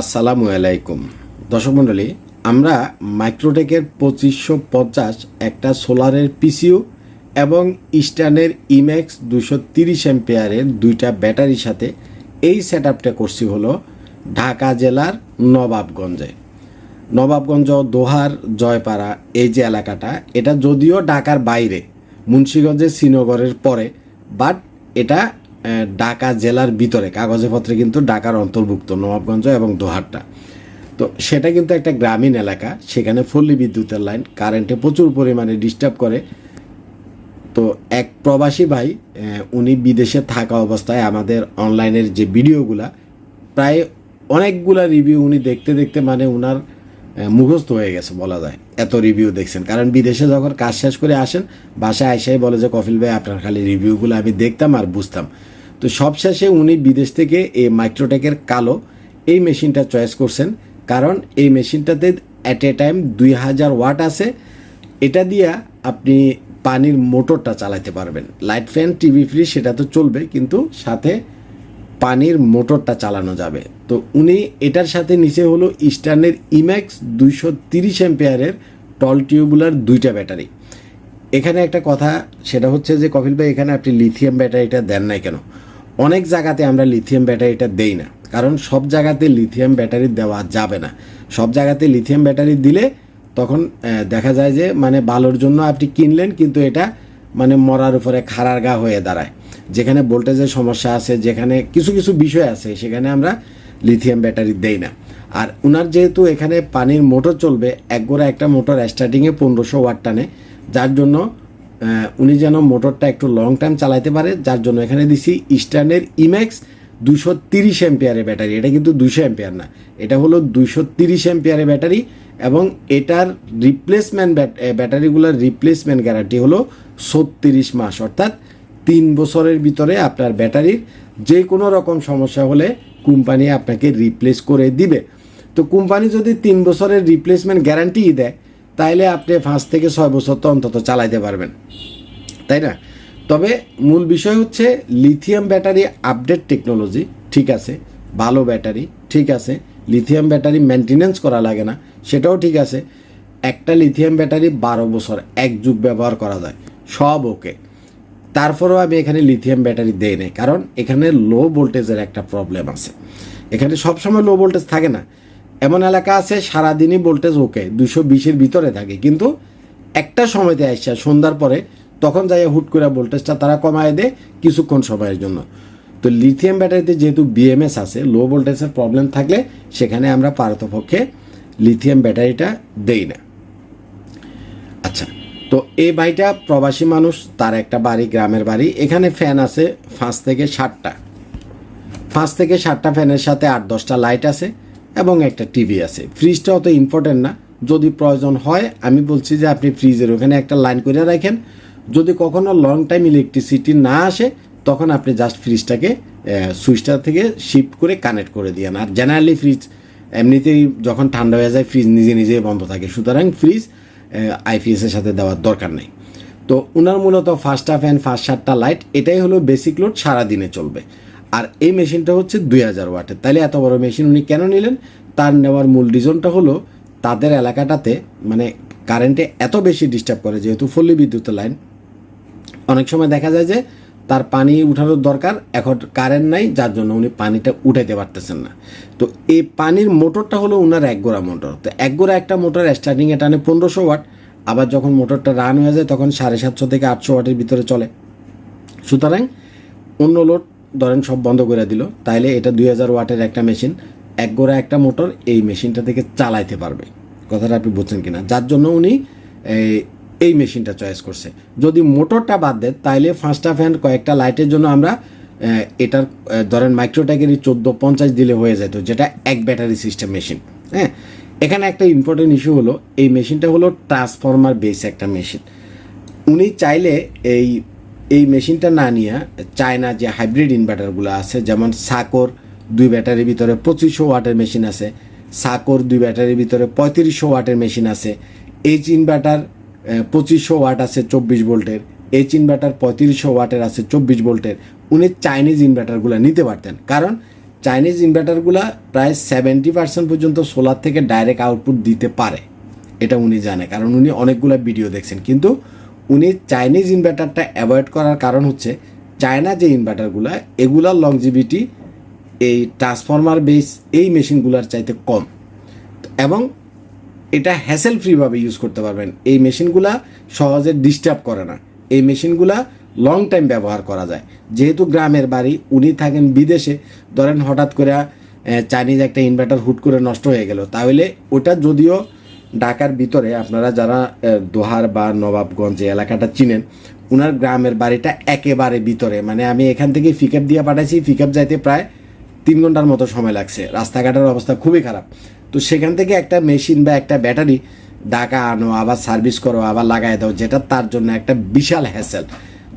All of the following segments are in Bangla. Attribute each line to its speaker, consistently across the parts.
Speaker 1: আসসালামু আলাইকুম। দর্শক মণ্ডলী, আমরা মাইক্রোটেকের পঁচিশশো পঞ্চাশ একটা সোলারের পিসিউ এবং ইস্টার্নের ইম্যাক্স দুশো তিরিশ এম্পেয়ারের দুইটা ব্যাটারির সাথে এই সেট আপটা করছি হলো ঢাকা জেলার নবাবগঞ্জে। নবাবগঞ্জ দোহার জয়পাড়া এই যে এলাকাটা, এটা যদিও ঢাকার বাইরে, মুন্সীগঞ্জের শ্রীনগরের পরে, বাট এটা ঢাকা জেলার ভিতরে কাগজে পত্রে কিন্তু ঢাকার অন্তর্ভুক্ত, নবাবগঞ্জ এবং দোহারটা। তো সেটা কিন্তু একটা গ্রামীণ এলাকা, সেখানে পল্লী বিদ্যুতের লাইন, কারেন্টে প্রচুর পরিমাণে ডিস্টার্ব করে। তো এক প্রবাসী ভাই উনি বিদেশে থাকা অবস্থায় আমাদের অনলাইনের যে ভিডিওগুলা, প্রায় অনেকগুলা রিভিউ উনি দেখতে দেখতে মানে উনার মুখস্থ হয়ে গেছে বলা যায়, এত রিভিউ দেখছেন। কারণ বিদেশে যখন কাজ শেষ করে আসেন, বাসায় আইসাই বলে যে কফিল ভাই, আপনার খালি রিভিউগুলো আমি দেখতাম আর বুঝতাম। তো সবশেষে উনি বিদেশ থেকে এই মাইক্রোটেকের কালো এই মেশিনটা চয়েস করছেন। কারণ এই মেশিনটাতে অ্যাট এ টাইম দুই হাজার ওয়াট আছে। এটা দিয়া আপনি পানির মোটরটা চালাতে পারবেন। লাইট ফ্যান টিভি ফ্রিজ সেটা তো চলবে, কিন্তু সাথে পানির মোটরটা চালানো যাবে। তো উনি এটার সাথে নিচে হলো ইস্টার্নের ইম্যাক্স দুইশো তিরিশ এম্পেয়ারের টল টিউবুলার দুইটা ব্যাটারি। এখানে একটা কথা, সেটা হচ্ছে যে কপিল ভাই, এখানে আপনি লিথিয়াম ব্যাটারিটা দেন নাই কেন? অনেক জায়গাতে আমরা লিথিয়াম ব্যাটারিটা দেই না। কারণ সব জায়গাতে লিথিয়াম ব্যাটারি দেওয়া যাবে না। সব জায়গাতে লিথিয়াম ব্যাটারি দিলে তখন দেখা যায় যে মানে ভালোর জন্য আপনি কিনলেন, কিন্তু এটা মানে মরার উপরে খাড়ার গা হয়ে দাঁড়ায়। যেখানে ভোল্টেজের সমস্যা আছে, যেখানে কিছু কিছু বিষয় আছে, সেখানে আমরা লিথিয়াম ব্যাটারি দেই না। আর উনার যেহেতু এখানে পানির মোটর চলবে এক গোড়া একটা মোটর স্টার্টিংয়ে পনেরোশো ওয়াট টানে, যার জন্য উনি যেন মোটরটা একটু লং টাইম চালাতে পারে, যার জন্য এখানে দিছি ইস্টার্নের ইম্যাক্স দুশো তিরিশ এম্পিয়ারের ব্যাটারি। এটা কিন্তু দুশো এম্পিয়ার না, এটা হলো দুশো তিরিশ এম্পিয়ারের ব্যাটারি এবং এটার রিপ্লেসমেন্ট ব্যাটারিগুলোর রিপ্লেসমেন্ট গ্যারান্টি হলো ছত্রিশ মাস। অর্থাৎ তিন বছরের ভিতরে আপনার ব্যাটারির যে কোনো রকম সমস্যা হলে কোম্পানি আপনাকে রিপ্লেস করে দিবে। তো কোম্পানি যদি তিন বছরের রিপ্লেসমেন্ট গ্যারান্টি দেয় তাইলে আপনি পাঁচ থেকে ছয় বছর তো অন্তত চালাইতে পারবেন। তাই না? তবে মূল বিষয় হচ্ছে লিথিয়াম ব্যাটারি আপডেট টেকনোলজি ঠিক আছে, ভালো ব্যাটারি ঠিক আছে লিথিয়াম ব্যাটারি মেনটেনেন্স করা লাগে না, সেটাও ঠিক আছে। একটা লিথিয়াম ব্যাটারি বারো বছর এক যুগ ব্যবহার করা যায়, সব ওকে। তারপরেও আমি এখানে লিথিয়াম ব্যাটারি দেই নাই, কারণ এখানে লো ভোল্টেজের একটা প্রবলেম আছে। এখানে সবসময় লো ভোল্টেজ থাকে না। এমন এলাকা আছে, সারাদিনই ভোল্টেজ ওকে দুশো বিশের ভিতরে থাকে। কিন্তু একটা সময়তে আসছে, সন্ধ্যার পরে তখন যাই হুট করে ভোল্টেজটা তারা কমায় দেয় কিছুক্ষণ সময়ের জন্য। তো লিথিয়াম ব্যাটারিতে যেহেতু বিএমএস আছে লো ভোল্টেজের প্রবলেম থাকলে সেখানে আমরা পারতপক্ষে লিথিয়াম ব্যাটারিটা দেই না। আচ্ছা তো এই বাড়িটা প্রবাসী মানুষ, তার একটা বাড়ি, গ্রামের বাড়ি। এখানে ফ্যান আছে পাঁচ থেকে ষাটটা পাঁচ থেকে সাতটা ফ্যানের সাথে আট, দশটা লাইট আছে। এবং একটা টিভি আছে। ফ্রিজটা অত ইম্পর্টেন্ট না। যদি প্রয়োজন হয়, আমি বলছি যে আপনি ফ্রিজের ওখানে একটা লাইন করে রাখেন। যদি কখনো লং টাইম ইলেকট্রিসিটি না আসে, তখন আপনি জাস্ট ফ্রিজটাকে সুইচটা থেকে শিফট করে কানেক্ট করে দিয়েন। আর জেনারেলি ফ্রিজ এমনিতেই যখন ঠান্ডা হয়ে যায় ফ্রিজ নিজে নিজেই বন্ধ থাকে। সুতরাং ফ্রিজ আইপিএসের সাথে দেওয়ার দরকার নেই। তো ওনার মূলত ফার্স্টটা ফ্যান ফার্স্ট সাতটা লাইট এটাই হলো বেসিক লোড সারাদিনে চলবে। আর এই মেশিনটা হচ্ছে দুই হাজার ওয়াটের। তাহলে এত বড় মেশিন উনি কেন নিলেন? তার নেওয়ার মূল রিজনটা হলো, তাদের এলাকাটাতে মানে কারেন্টে এত বেশি ডিস্টার্ব করে, যেহেতু পল্লী বিদ্যুতের লাইন। অনেক সময় দেখা যায় যে, তার পানি উঠানোর দরকার, এখন কারেন্ট নাই, যার জন্য উনি পানিটা উঠাইতে পারতেছেন না। তো এই পানির মোটরটা হলো ওনার এক গোড়া মোটর। তো এক গোড়া একটা মোটর স্টার্টিংয়ে টানে পনেরোশো ওয়াট, আবার যখন মোটরটা রান হয়ে যায়, তখন সাড়ে সাতশো থেকে আটশো ওয়াটের ভিতরে চলে। সুতরাং অন্য লোড ধরেন সব বন্ধ করে দিল, তাইলে এটা দুই হাজার ওয়াটের একটা মেশিন, এক গোড়া একটা মোটর, এই মেশিনটা থেকে চালাইতে পারবে। কথাটা আপনি বুঝছেন কিনা? যার জন্য উনি এই মেশিনটা চয়েস করছে। যদি মোটরটা বাদ দেন, তাইলে পাঁচটা ফ্যান কয়েকটা লাইটের জন্য আমরা এটার ধরেন মাইক্রোট্যাগেরই চোদ্দ পঞ্চাশ দিলে হয়ে যেত, যেটা এক ব্যাটারি সিস্টেম মেশিন হ্যাঁ? এখানে একটা ইম্পর্টেন্ট ইস্যু হলো, এই মেশিনটা হলো ট্রান্সফরমার বেস একটা মেশিন উনি চাইলে এই এই মেশিনটা না নিয়ে চায়না যে হাইব্রিড ইনভার্টারগুলো আছে, যেমন সাকোর দুই ব্যাটারির ভিতরে পঁচিশশো ওয়াটের মেশিন আছে, সাকোর দুই ব্যাটারির ভিতরে পঁয়ত্রিশশো ওয়াটের মেশিন আছে এইচ ইনভার্টার পঁচিশশো ওয়াট আছে চব্বিশ ভোল্টের এইচ ইনভার্টার পঁয়ত্রিশশো ওয়াটের আছে চব্বিশ ভোল্টের, উনি চাইনিজ ইনভার্টারগুলো নিতে পারতেন। কারণ চাইনিজ ইনভার্টারগুলা প্রায় সেভেন্টি পার্সেন্ট পর্যন্ত সোলার থেকে ডাইরেক্ট আউটপুট দিতে পারে, এটা উনি জানে, কারণ উনি অনেকগুলো ভিডিও দেখছেন। কিন্তু উনি চাইনিজ ইনভার্টারটা অ্যাভয়েড করার কারণ হচ্ছে চায়না যে ইনভার্টারগুলো এগুলার লংজিভিটি এই ট্রান্সফরমার বেস এই মেশিনগুলোর চাইতে কম। এবং এটা হ্যাসেল ফ্রিভাবে ইউজ করতে পারবেন। এই মেশিনগুলা সহজে ডিস্টার্ব করে না। এই মেশিনগুলা লং টাইম ব্যবহার করা যায়। যেহেতু গ্রামের বাড়ি, উনি থাকেন বিদেশে, ধরেন হঠাৎ করে চাইনিজ একটা ইনভার্টার হুট করে নষ্ট হয়ে গেল, তাহলে ওটা যদিও ঢাকার ভিতরে আপনারা যারা দোহার বা নবাবগঞ্জ এলাকাটা চিনেন, উনার গ্রামের বাড়িটা একেবারে ভিতরে। মানে আমি এখান থেকে পিকআপ দিয়ে পাঠাইছি পিকআপ যাইতে প্রায় তিন ঘণ্টার মতো সময় লাগছে। রাস্তাঘাটের অবস্থা খুবই খারাপ। তো সেখান থেকে একটা মেশিন বা একটা ব্যাটারি ঢাকা আনো, আবার সার্ভিস করো, আবার লাগাই দাও, যেটা তার জন্য একটা বিশাল হ্যাসেল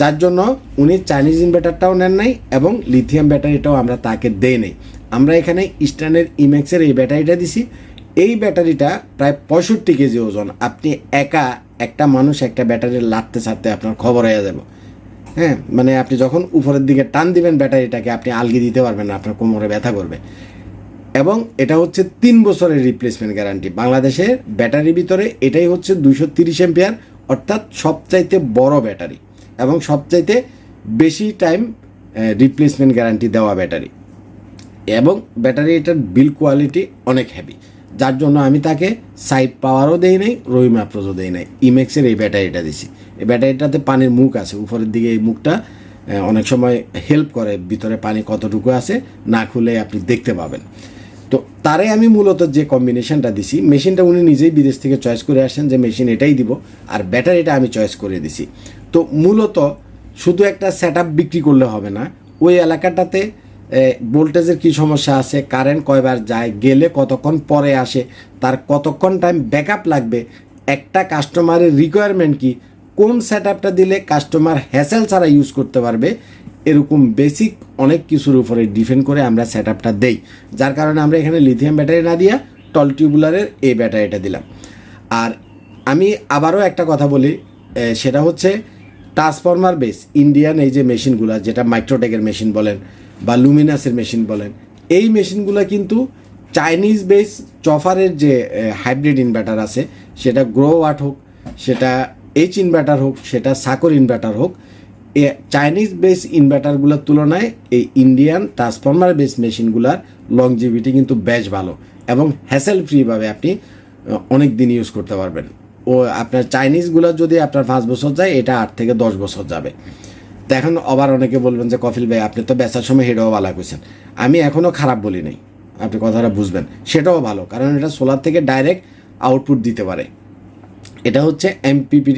Speaker 1: যার জন্য উনি চাইনিজ ইনভার্টারটাও নেন নাই এবং লিথিয়াম ব্যাটারিটাও আমরা তাকে দেই নাই। আমরা এখানে ইস্টার্নের ইমেক্সের এই ব্যাটারিটা দিছি। এই ব্যাটারিটা প্রায় পঁয়ষট্টি কেজি ওজন। আপনি একা একটা মানুষ একটা ব্যাটারি লাটতে ছাড়তে আপনার খবর হয়ে যাবে। হ্যাঁ মানে আপনি যখন উপরের দিকে টান দিবেন ব্যাটারিটাকে, আপনি আলগি দিতে পারবেন না, আপনার কোমরে ব্যথা করবে। এবং এটা হচ্ছে তিন বছরের রিপ্লেসমেন্ট গ্যারান্টি বাংলাদেশের ব্যাটারির ভিতরে এটাই হচ্ছে দুইশো তিরিশ এম্পিয়ার অর্থাৎ সবচাইতে বড় ব্যাটারি এবং সবচাইতে বেশি টাইম রিপ্লেসমেন্ট গ্যারান্টি দেওয়া ব্যাটারি। এবং ব্যাটারি এটার বিল কোয়ালিটি অনেক হেভি যার জন্য আমি তাকে সাইড পাওয়ারও দেই নাই রহিম আপ্রোজও দেই নাই। ইমেক্সের এই ব্যাটারিটা দিছি। এই ব্যাটারিটাতে পানির মুখ আছে, উপরের দিকে এই মুখটা অনেক সময় হেল্প করে ভিতরে পানি কতটুকু আছে, না খুলে আপনি দেখতে পাবেন। তো তারে আমি মূলত যে কম্বিনেশনটা দিছি মেশিনটা উনি নিজেই বিদেশ থেকে চয়েস করে আসেন যে মেশিন এটাই দিব, আর ব্যাটারিটা আমি চয়েস করে দিছি। তো মূলত শুধু একটা সেট বিক্রি করলে হবে না, ওই এলাকাটাতে ভোল্টেজের কী সমস্যা আছে? কারেন্ট কয়বার যায়? গেলে কতক্ষণ পরে আসে? তার কতক্ষণ টাইম ব্যাকআপ লাগবে? একটা কাস্টমারের রিকোয়ারমেন্ট কি? কোন সেট দিলে কাস্টমার হ্যাসেল ছাড়া ইউজ করতে পারবে? এরকম বেসিক অনেক কিছুর উপরে ডিপেন্ড করে আমরা সেট আপটা দেই। যার কারণে আমরা এখানে লিথিয়াম ব্যাটারি না দিয়া টল টিউবুলারের এই ব্যাটারিটা দিলাম। আর আমি আবারও একটা কথা বলি সেটা হচ্ছে ট্রান্সফরমার বেস ইন্ডিয়ান এই যে মেশিনগুলো যেটা মাইক্রোটেকের মেশিন বলেন। বা লুমিনাসের মেশিন বলেন। এই মেশিনগুলো কিন্তু চাইনিজ বেস চফারের যে হাইব্রিড ইনভার্টার আছে, সেটা গ্রো ওয়াট হোক, সেটা এইচ ইনভার্টার হোক, সেটা সাকর ইনভার্টার হোক, এ চাইনিজ বেস ইনভার্টারগুলোর তুলনায় এই ইন্ডিয়ান ট্রান্সফর্মার বেস মেশিনগুলোর লংজিভিটি কিন্তু বেশ ভালো এবং হ্যাসেল ফ্রিভাবে আপনি অনেক দিন ইউজ করতে পারবেন। ও, আপনার চাইনিজগুলো যদি আপনার পাঁচ বছর যায়, এটা আট থেকে দশ বছর যাবে। তো এখন আবার অনেকে বলবেন যে কফিল ভাই, আপনি তো বেচার সময় হেডেও ভালো করছেন আমি এখনও খারাপ বলি নাই। আপনি কথাটা বুঝবেন। সেটাও ভালো, কারণ এটা সোলার থেকে ডাইরেক্ট আউটপুট দিতে পারে। এটা হচ্ছে এমপিপি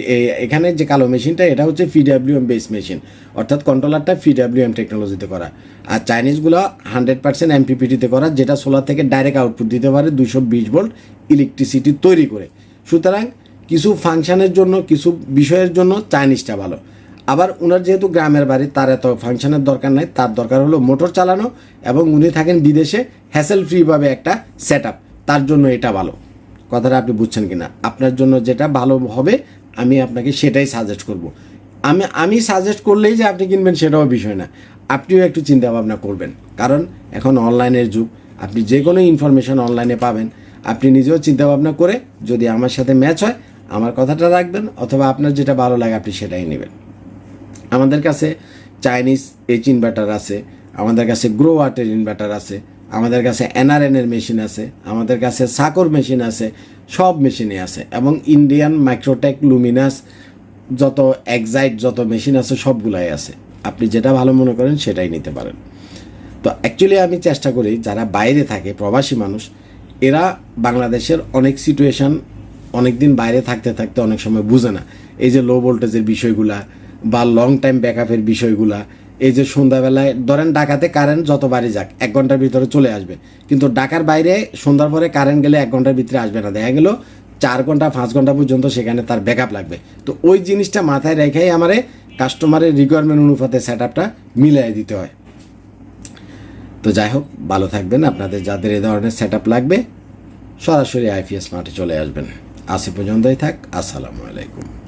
Speaker 1: এখানে যে কালো মেশিনটা, এটা হচ্ছে পিডাব্লিউএম বেস মেশিন অর্থাৎ কন্ট্রোলারটা পিডাব্লিউএম টেকনোলজিতে করা। আর চাইনিজগুলো হান্ড্রেড পার্সেন্ট এমপিপিটিতে করা, যেটা সোলার থেকে ডাইরেক্ট আউটপুট দিতে পারে দুশো বিশ ভোল্ট ইলেকট্রিসিটি তৈরি করে। সুতরাং কিছু ফাংশানের জন্য, কিছু বিষয়ের জন্য চাইনিজটা ভালো। আবার ওনার যেহেতু গ্রামের বাড়ি, তার এত ফাংশনের দরকার নাই, তার দরকার হলো মোটর চালানো এবং উনি থাকেন বিদেশে হ্যাসেল ফ্রিভাবে একটা সেট তার জন্য এটা ভালো। কথাটা আপনি বুঝছেন কি না আপনার জন্য যেটা ভালো হবে, আমি আপনাকে সেটাই সাজেস্ট করব। আমি আমি সাজেস্ট করলেই যে আপনি কিনবেন সেটাও বিষয় না। আপনিও একটু চিন্তা ভাবনা করবেন। কারণ এখন অনলাইনের যুগ, আপনি যে কোনো ইনফরমেশন অনলাইনে পাবেন। আপনি নিজেও চিন্তা ভাবনা করে যদি আমার সাথে ম্যাচ হয়, আমার কথাটা রাখবেন, অথবা আপনার যেটা ভালো লাগে আপনি সেটাই নেবেন। আমাদের কাছে চাইনিজ এইচ ইনভার্টার আছে, আমাদের কাছে গ্রো ওয়াটের ইনভার্টার আছে, আমাদের কাছে এনআরএন এর মেশিন আছে, আমাদের কাছে সাকর মেশিন আছে, সব মেশিনই আছে। এবং ইন্ডিয়ান মাইক্রোটেক লুমিনাস যত এক্সাইট যত মেশিন আছে, সবগুলাই আছে। আপনি যেটা ভালো মনে করেন, সেটাই নিতে পারেন। তো অ্যাকচুয়ালি আমি চেষ্টা করি, যারা বাইরে থাকে, প্রবাসী মানুষ, এরা বাংলাদেশের অনেক সিচুয়েশন অনেক দিন বাইরে থাকতে থাকতে অনেক সময় বুঝে না। এই যে লো ভোল্টেজের বিষয়গুলা বা লং টাইম ব্যাকআপের বিষয়গুলা, এই যে সন্ধ্যাবেলায়, ধরেন ঢাকাতে কারেন্ট যত বাড়ি যাক, এক ঘণ্টার ভিতরে চলে আসবে। কিন্তু ঢাকার বাইরে সন্ধ্যার পরে কারেন্ট গেলে এক ঘণ্টার ভিতরে আসবে না। দেখা গেল চার ঘণ্টা, পাঁচ ঘণ্টা পর্যন্ত সেখানে তার ব্যাকআপ লাগবে। তো ওই জিনিসটা মাথায় রেখেই আমারে কাস্টমারের রিকোয়ারমেন্ট অনুপাতে সেট আপটা মিলিয়ে দিতে হয়। তো যাই হোক, ভালো থাকবেন। আপনাদের যাদের এ ধরনের সেট লাগবে, সরাসরি আইপিএস মাঠে চলে আসবেন। আসি পর্যন্তই থাক। আসসালামু আলাইকুম।